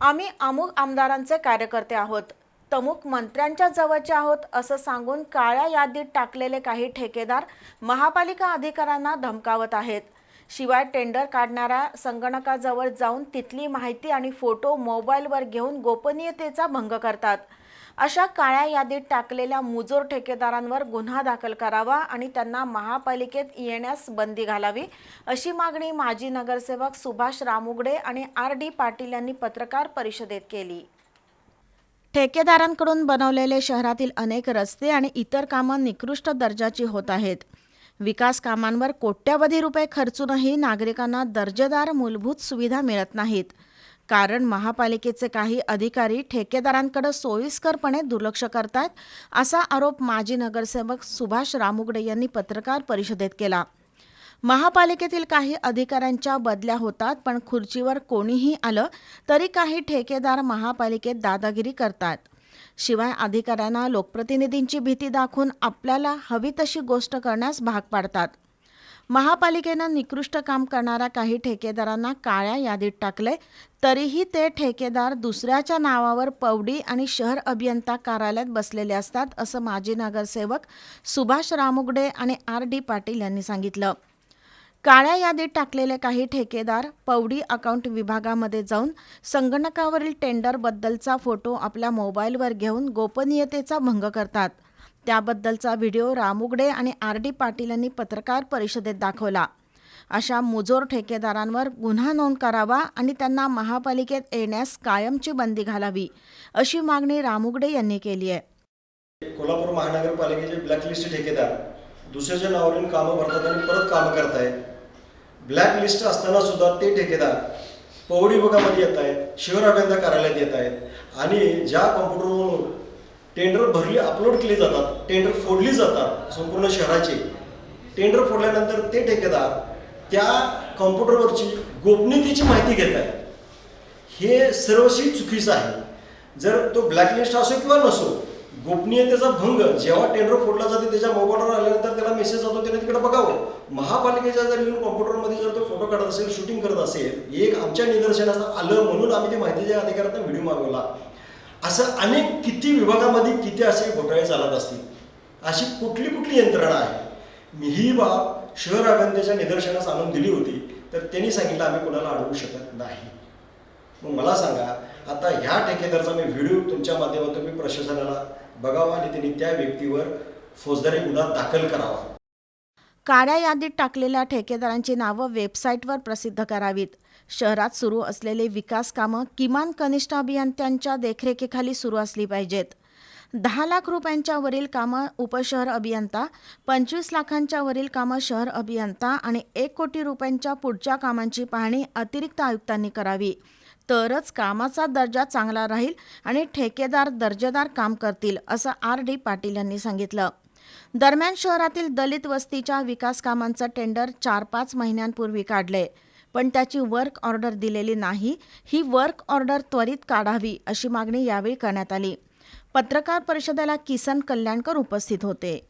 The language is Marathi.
आम्ही अमुक आमदारांचे कार्यकर्ते आहोत तमुक मंत्र्यांच्या जवळचे आहोत असं सांगून काळ्या यादीत टाकलेले काही ठेकेदार महापालिका अधिकाऱ्यांना धमकावत आहेत. शिवाय टेंडर काढणाऱ्या संगणकाजवळ जाऊन तिथली माहिती आणि फोटो मोबाईलवर घेऊन गोपनीयतेचा भंग करतात. अशा काळ्या यादीत टाकलेल्या मुजोर ठेकेदारांवर गुन्हा दाखल करावा आणि त्यांना महापालिकेत येण्यास बंदी घालावी अशी मागणी माजी नगरसेवक सुभाष रामुगडे आणि आर डी पाटील यांनी पत्रकार परिषदेत केली. ठेकेदारांकडून बनवलेले शहरातील अनेक रस्ते आणि इतर कामं निकृष्ट दर्जाची होत आहेत. विकास कामांवर कोट्यवधी रुपये खर्चूनही नागरिकांना दर्जेदार मूलभूत सुविधा मिळत नाहीत. कारण महापालिकेचे काही अधिकारी ठेकेदारांकडे सोयीस्करपणे दुर्लक्ष करतात असा आरोप माजी नगरसेवक सुभाष रामुगडे यांनी पत्रकार परिषदेत केला. महापालिकेतील काही अधिकाऱ्यांच्या बदल्या होतात पण खुर्चीवर कोणीही आलं तरी काही ठेकेदार महापालिकेत दादागिरी करतात. शिवाय अधिकाऱ्यांना लोकप्रतिनिधींची भीती दाखवून आपल्याला हवी तशी गोष्ट करण्यास भाग पाडतात. महापालिकेनं निकृष्ट काम करणाऱ्या काही ठेकेदारांना काळ्या यादीत टाकले तरीही ते ठेकेदार दुसऱ्याच्या नावावर पवडी आणि शहर अभियंता कार्यालयात बसलेले असतात असं माजी नगरसेवक सुभाष रामुगडे आणि आर डी पाटील यांनी सांगितलं. काळ्या यादीत टाकलेले काही ठेकेदार पवडी अकाउंट विभागामध्ये जाऊन संगणकावरील टेंडरबद्दलचा फोटो आपल्या मोबाईलवर घेऊन गोपनीयतेचा भंग करतात. त्याबद्दलचा व्हिडिओ रामुगडे आणि आर डी पाटील यांनी पत्रकार परिषदेत दाखवला. अशा मुजोर ठेकेदारांवर गुन्हा नोंद करावा आणि त्यांना महापालिकेत येण्यास कायमची बंदी घालावी अशी मागणी रामुगडे यांनी केली आहे. कोल्हापूर महानगरपालिकेचे ब्लॅकलिस्ट ठेकेदार दुसऱ्याच्या नावावरून कामं भरतात आणि परत कामं करतायत. ब्लॅकलिस्ट असताना सुद्धा ते ठेकेदार पवडी विभागामध्ये येत आहेत शहर अभियंता कार्यालयात येत आहेत आणि ज्या कॉम्प्युटरवरून टेंडर भरली अपलोड केली जातात टेंडर फोडली जातात संपूर्ण शहराचे. टेंडर फोडल्यानंतर ते ठेकेदार त्या कॉम्प्युटरवरची गोपनीयतेची माहिती घेत आहेत हे सर्वस्वी चुकीचं आहे. जर तो ब्लॅकलिस्ट असो किंवा नसो गोपनीयतेचा भंग जेव्हा टेंडर फोडला जाते त्याच्या मोबाईलवर आल्यानंतर त्याला मेसेज जातो त्याने तिकडे बघावं. महापालिकेच्या जर येऊन कॉम्प्युटरमध्ये जर तो फोटो काढत असेल शूटिंग करत असेल एक आमच्या निदर्शनास आलं म्हणून आम्ही ते माहितीच्या अधिकाऱ्यांना व्हिडिओ मागवला. असं अनेक किती विभागामध्ये किती असे घोटाळे चालत असतील? अशी कुठली कुठली यंत्रणा आहे? मी ही बाब शहर अभियंत्याच्या निदर्शनास आणून दिली होती तर त्यांनी सांगितलं आम्ही कोणाला अडवू शकत नाही. मग मला सांगा आता ह्या ठेकेदारचा मी व्हिडिओ तुमच्या माध्यमातून मी प्रशासनाला बघावा आणि त्यांनी त्या व्यक्तीवर फौजदारी गुन्हा दाखल करावा. काळ्या यादीत टाकलेल्या ठेकेदारांची नावं वेबसाईटवर प्रसिद्ध करावीत. शहरात सुरू असलेले विकास कामं किमान कनिष्ठ अभियंत्यांच्या देखरेखीखाली सुरू असली पाहिजेत. दहा लाख रुपयांच्या वरील कामं उपशहर अभियंता पंचवीस लाखांच्या वरील कामं शहर अभियंता आणि एक कोटी रुपयांच्या पुढच्या कामांची पाहणी अतिरिक्त आयुक्तांनी करावी. तरच कामाचा दर्जा चांगला राहील आणि ठेकेदार दर्जेदार काम करतील असं आर डी पाटील यांनी सांगितलं. दरम्यान शहरातील दलित वस्तीच्या विकास कामांचं टेंडर चार पाच महिन्यांपूर्वी काढले. पण त्याची वर्क ऑर्डर दिलेली नाही. ही वर्क ऑर्डर त्वरित काढावी अशी मागणी यावेळी करण्यात आली. पत्रकार परिषदेला किसन कल्याणकर उपस्थित होते.